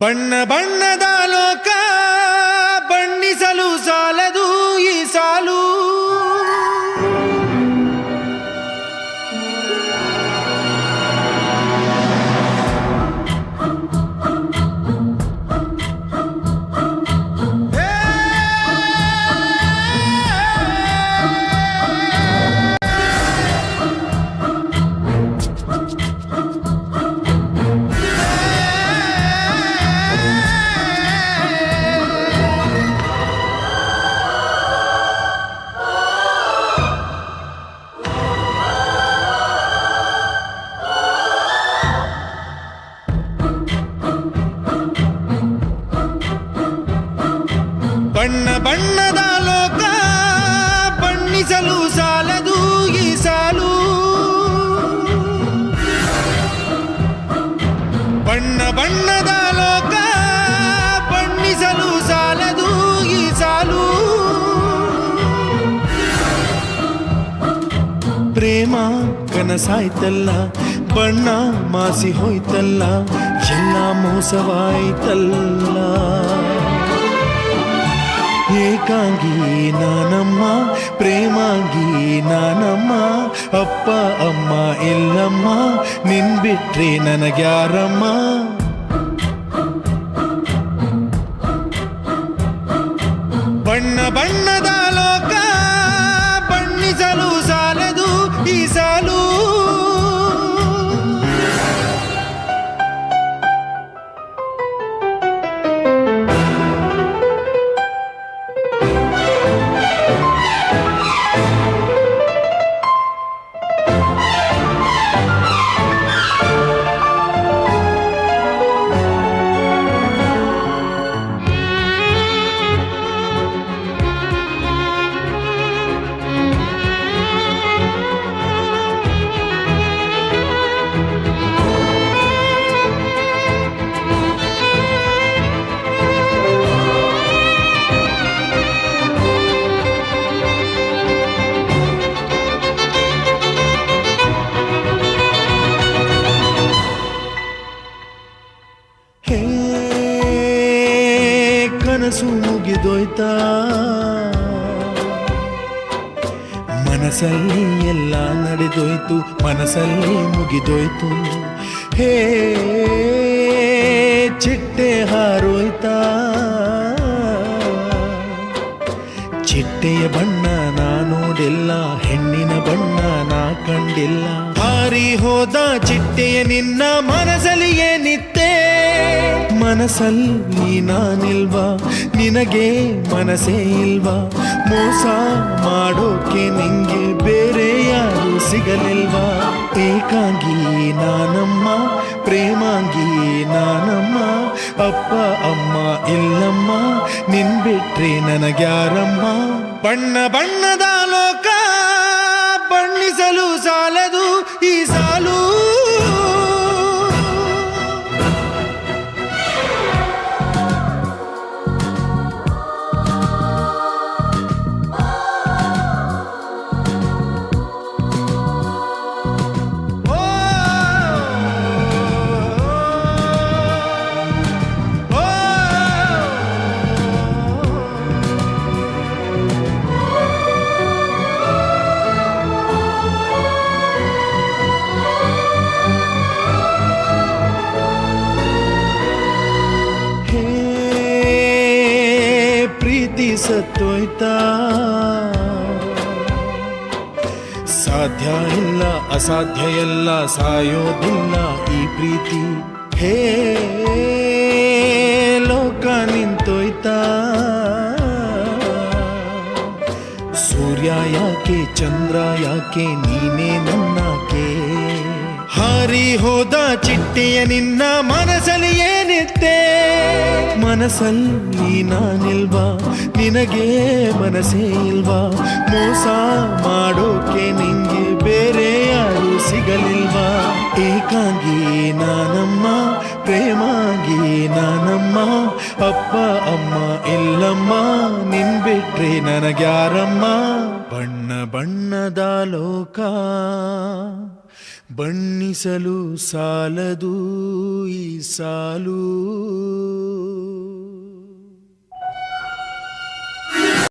ಬಣ್ಣ ಬಣ್ಣದ ಲೋಕ ಬಣ್ಣಿಸಲು ಸಾಲದು ಬಣ್ಣ ಬಣ್ಣದ ಲೋಕ, ಬಣ್ಣಿಸಲು ಸಾಲದು ಈ ಸಾಲು. ಬಣ್ಣ ಬಣ್ಣದ ಲೋಕ, ಬಣ್ಣಿಸಲು ಸಾಲದು ಈ ಸಾಲು. ಪ್ರೇಮ ಕನಸಾಯ್ತಲ್ಲ, ಬಣ್ಣ ಮಾಸಿ ಹೋಯ್ತಲ್ಲ, ಎಲ್ಲ ಮೋಸವಾಯ್ತಲ್ಲ. ಏಕಾಂಗಿ ನಾನಮ್ಮ ಪ್ರೇಮಾಂಗಿ ನಾನಮ್ಮ ಅಪ್ಪ ಅಮ್ಮ ಇಲ್ಲಮ್ಮ ನಿನ್ ಬಿಟ್ರೆ ನನಗ್ಯಾರಮ್ಮ? ಕನಸು ಮುಗಿದೋಯ್ತಾ? ಮನಸ್ಸಲ್ಲಿ ಎಲ್ಲ ನಡೆದೋಯ್ತು, ಮನಸ್ಸಲ್ಲಿ ಮುಗಿದೋಯ್ತು. ಹೇ, ಚಿಟ್ಟೆ ಹಾರೋಯ್ತಾ? ಚಿಟ್ಟೆಯ ಬಣ್ಣ ನಾ ನೋಡಿಲ್ಲ, ಹೆಣ್ಣಿನ ಬಣ್ಣ ನಾ ಕಂಡಿಲ್ಲ. ಹಾರಿ ಹೋದ ಚಿಟ್ಟೆಯ ನಿನ್ನ ಮನಸ್ಸಲ್ಲಿ ಏನಿತ್ತೆ ಮನಸ್ಸಲ್ಲಿ ನಾನಿಲ್ವಾ? ನಿನಗೆ ಮನಸ್ಸೇ ಇಲ್ವಾ? ಮೋಸ ಮಾಡೋಕೆ ನಿಂಗೆ ಬೇರೆ ಯಾರು ಸಿಗಲಿಲ್ವಾ? ಏಕಾಂಗಿ ನಾನಮ್ಮ, ಪ್ರೇಮಾಂಗಿ ನಾನಮ್ಮ, ಅಪ್ಪ, ಅಮ್ಮ, ಇಲ್ಲಮ್ಮ, ನಿನ್ ಬಿಟ್ರೆ ನನಗ್ಯಾರಮ್ಮ? ಬಣ್ಣ ಬಣ್ಣದ ಸತ್ತೋಯ್ತಾ. ಸಾಧ್ಯ ಇಲ್ಲ, ಅಸಾಧ್ಯ ಎಲ್ಲ, ಸಾಯೋದಿಲ್ಲ ಈ ಪ್ರೀತಿ. ಹೇ ಲೋಕ ನಿಂತೋಯ್ತಾ. ಸೂರ್ಯ ಯಾಕೆ, ಚಂದ್ರ ಯಾಕೆ, ನೀನೇ ನನ್ನಾಕೆ ಹಾರಿ ಹೋದ ಚಿಟ್ಟೆಯ ನಿನ್ನ ಮನಸ್ಸಲ್ಲಿ ಏನಿತ್ತೆ? ಮನಸ್ಸಲ್ಲಿ ನಾನಿಲ್ವಾ? ನಿನಗೆ ಮನಸ್ಸೇ ಇಲ್ವಾ? ಮೋಸ ಮಾಡೋಕೆ ನಿಂಗೆ ಬೇರೆ ಯಾರು ಸಿಗಲಿಲ್ವಾ? ಏಕಾಂಗಿ ನಾನಮ್ಮ, ಪ್ರೇಮಾಗಿ ನಾನಮ್ಮ, ಅಪ್ಪ, ಅಮ್ಮ, ಇಲ್ಲಮ್ಮ ನಿನ್ ಬಿಟ್ರೆ ನನಗ್ಯಾರಮ್ಮ? ಬಣ್ಣ ಬಣ್ಣದ ಲೋಕ. ಬಣ್ಣಿಸಲು ಸಾಲದು ಈ ಸಾಲು.